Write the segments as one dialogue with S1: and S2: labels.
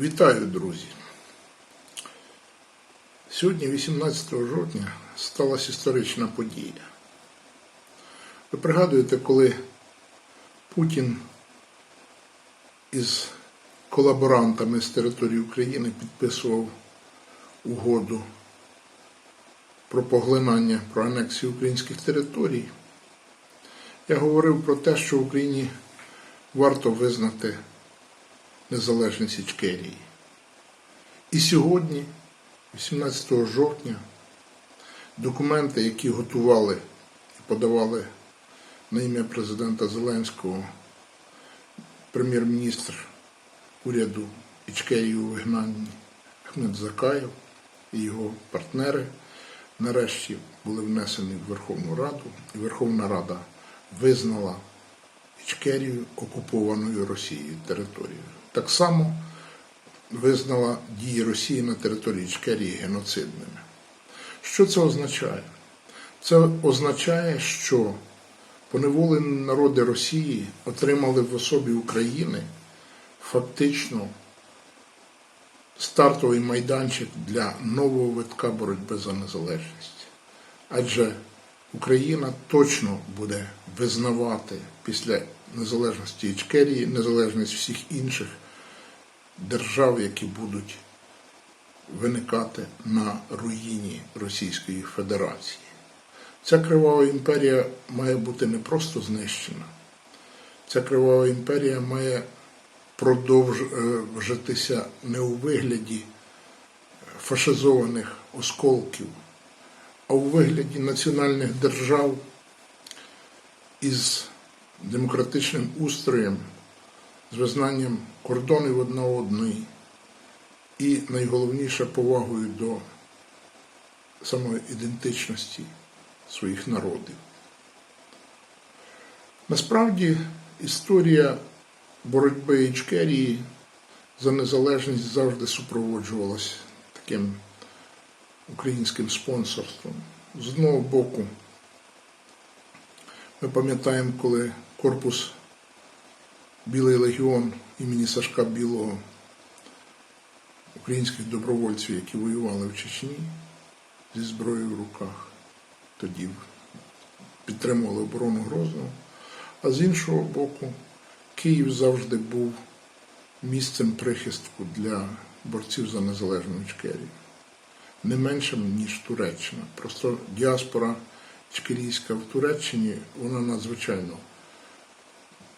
S1: Вітаю, друзі! Сьогодні, 18 жовтня, сталася історична подія. Ви пригадуєте, коли Путін із колаборантами з території України підписував угоду про поглинання, про анексію українських територій, я говорив про те, що в Україні варто визнати незалежність Ічкерії. І сьогодні, 18 жовтня, документи, які готували і подавали на ім'я президента Зеленського, прем'єр-міністр уряду Ічкерії у вигнанні Ахмед Закаєв і його партнери, нарешті були внесені в Верховну Раду, і Верховна Рада визнала Ічкерію окупованою Росією територією. Так само визнала дії Росії на території Ічкерії геноцидними. Що це означає? Це означає, що поневолені народи Росії отримали в особі України фактично стартовий майданчик для нового витка боротьби за незалежність. Адже Україна точно буде визнавати після незалежності Ічкерії незалежність всіх інших держав, які будуть виникати на руїні Російської Федерації. Ця кривава імперія має бути не просто знищена, ця кривава імперія має продовжитися не у вигляді фашизованих осколків, а у вигляді національних держав із демократичним устроєм, з визнанням кордонів одна одної і найголовніше повагою до самої ідентичності своїх народів. Насправді історія боротьби Ічкерії за незалежність завжди супроводжувалась таким українським спонсорством. З одного боку, ми пам'ятаємо, коли корпус Білий легіон імені Сашка Білого, українських добровольців, які воювали в Чечні зі зброєю в руках, тоді підтримували оборону Грозного. А з іншого боку, Київ завжди був місцем прихистку для борців за незалежну Ічкерію. Не меншим, ніж Туреччина. Просто діаспора Ічкерійська в Туреччині, вона надзвичайно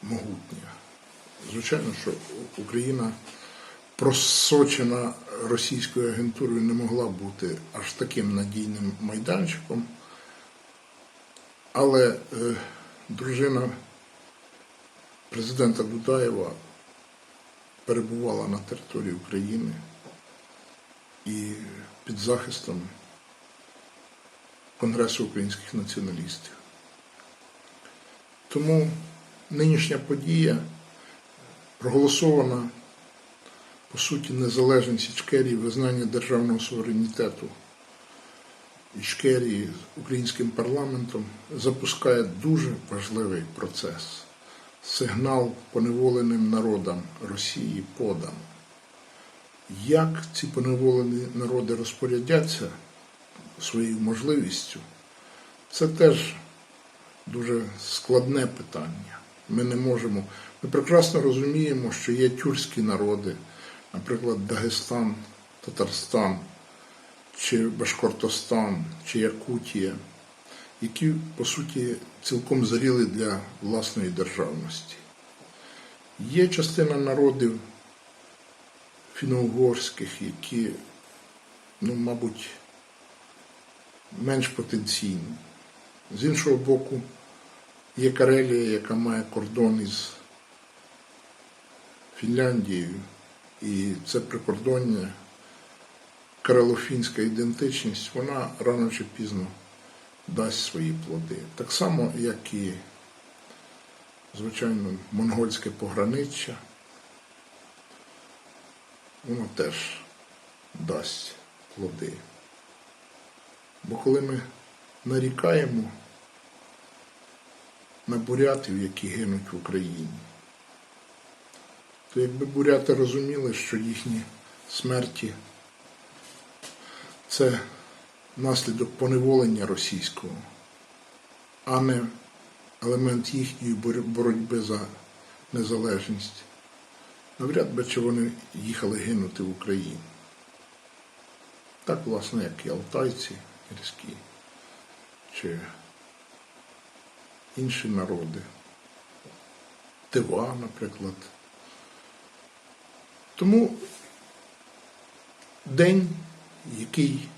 S1: могутня. Звичайно, що Україна просочена російською агентурою не могла бути аж таким надійним майданчиком. Але е, дружина президента Дудаєва перебувала на території України і під захистом Конгресу українських націоналістів. Тому нинішня подія проголосована, по суті, незалежність Ічкерії, визнання державного суверенітету Ічкерії українським парламентом запускає дуже важливий процес. Сигнал поневоленим народам Росії подан. Як ці поневолені народи розпорядяться своєю можливістю, це теж дуже складне питання. Ми не можемо. Ми прекрасно розуміємо, що є тюркські народи, наприклад, Дагестан, Татарстан, чи Башкортостан, чи Якутія, які, по суті, цілком зріли для власної державності. Є частина народів фіно-угорських, які, ну, мабуть, менш потенційні. З іншого боку, є Карелія, яка має кордон із Фінляндією, і це прикордоння, карелофінська ідентичність, вона рано чи пізно дасть свої плоди. Так само, як і, звичайно, монгольське пограниччя, воно теж дасть плоди. Бо коли ми нарікаємо на бурятів, які гинуть в Україні, то якби буряти розуміли, що їхні смерті це наслідок поневолення російського, а не елемент їхньої боротьби за незалежність, навряд би чи вони їхали гинути в Україну. Так, власне, як і алтайці гірські, чи інші народи. Тива, наприклад. Тому день, який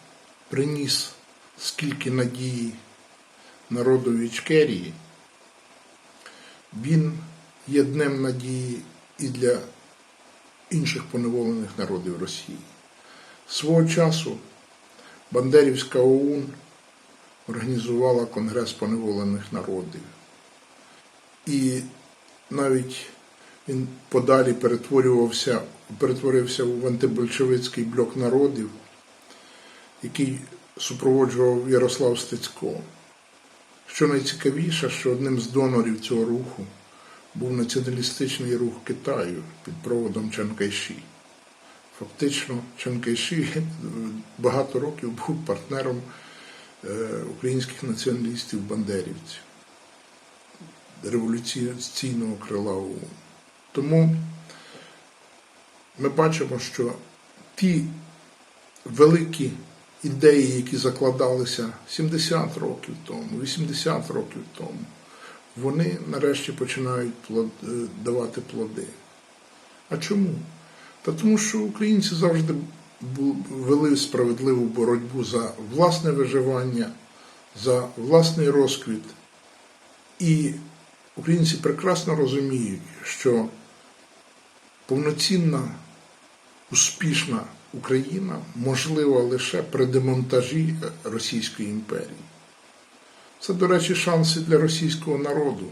S1: приніс скільки надії народу Ічкерії, він є днем надії і для інших поневолених народів Росії. Свого часу Бандерівська ОУН організувала Конгрес поневолених народів. І навіть він подалі перетворювався, перетворився в антибольшевицький блок народів, який супроводжував Ярослав Стецько. Що найцікавіше, що одним з донорів цього руху був націоналістичний рух Китаю під проводом Чан Кайші. Фактично, Чан Кайші е, багато років був партнером українських націоналістів-бандерівців революційного крила ОУН. Тому ми бачимо, що ті великі ідеї, які закладалися 70 років тому, 80 років тому, вони нарешті починають плод- е, давати плоди. А чому? Та тому, що українці завжди вели справедливу боротьбу за власне виживання, за власний розквіт. І українці прекрасно розуміють, що повноцінна, успішна Україна можлива лише при демонтажі Російської імперії. Це, до речі, шанси для російського народу.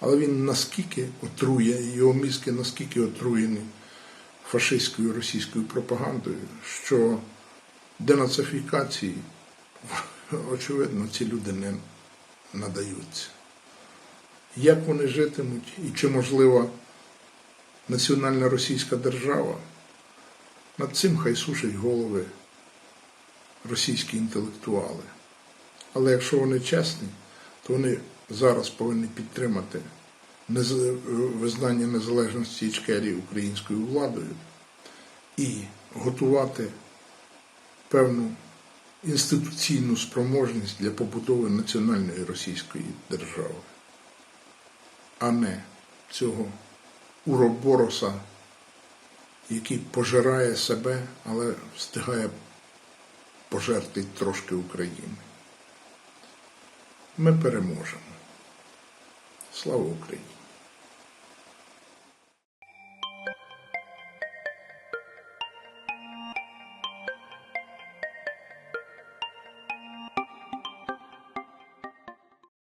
S1: Але він наскільки отрує, його мізки наскільки отруєні фашистською російською пропагандою, що денацифікації, очевидно, ці люди не надаються. Як вони житимуть і чи можлива національна російська держава, над цим хай сушать голови російські інтелектуали. Але якщо вони чесні, то вони зараз повинні підтримати визнання незалежності Ічкерії українською владою і готувати певну інституційну спроможність для побудови національної російської держави, а не цього уробороса, який пожирає себе, але встигає пожерти трошки України. Ми переможемо. Слава Україні!